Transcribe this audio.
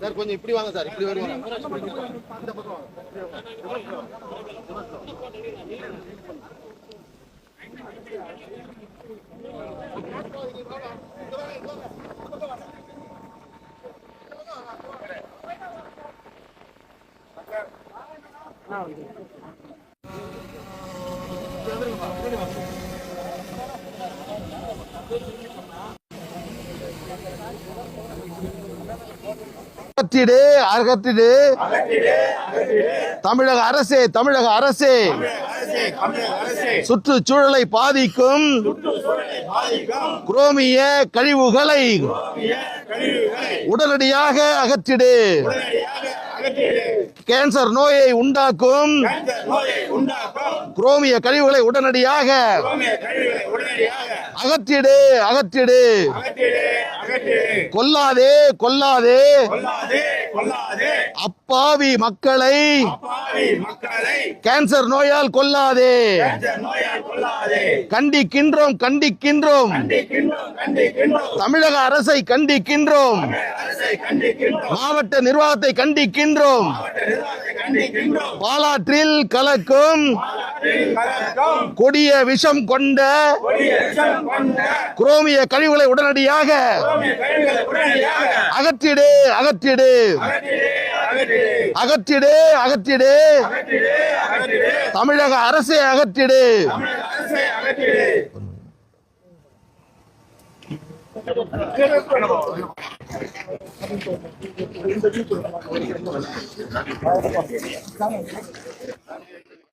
Sir கொஞ்சம் இப்படி வாங்க சார் இப்படி வருவாங்க அகற்றிடு அகற்றிடு தமிழக அரசே தமிழக அரசே. சுற்றுச்சூழலை பாதிக்கும் குரோமிய கழிவுகளை உடனடியாக அகற்றிடு. கேன்சர் நோயை உண்டாக்கும். குரோமிய கழிவுகளை உடனடியாக அகற்றிடு அகற்றிடு. கொல்லாதே கொல்லாதே. அப்பாவி மக்களை. கேன்சர் நோயால் கொல்லாதே. கண்டிக்கின்றோம் கண்டிக்கின்றோம். தமிழக அரசை கண்டிக்கின்றோம். மாவட்ட நிர்வாகத்தை கண்டிக்கின்றோம். பாலாற்றில் கலக்கும் கொடிய விஷம் கொண்ட குரோமிய கழிவுகளை உடனடியாக அகற்றிடு அகற்றிடு. அகற்றிடு அகற்றிடு. தமிழக அரசை அகற்றிடு. Gracias.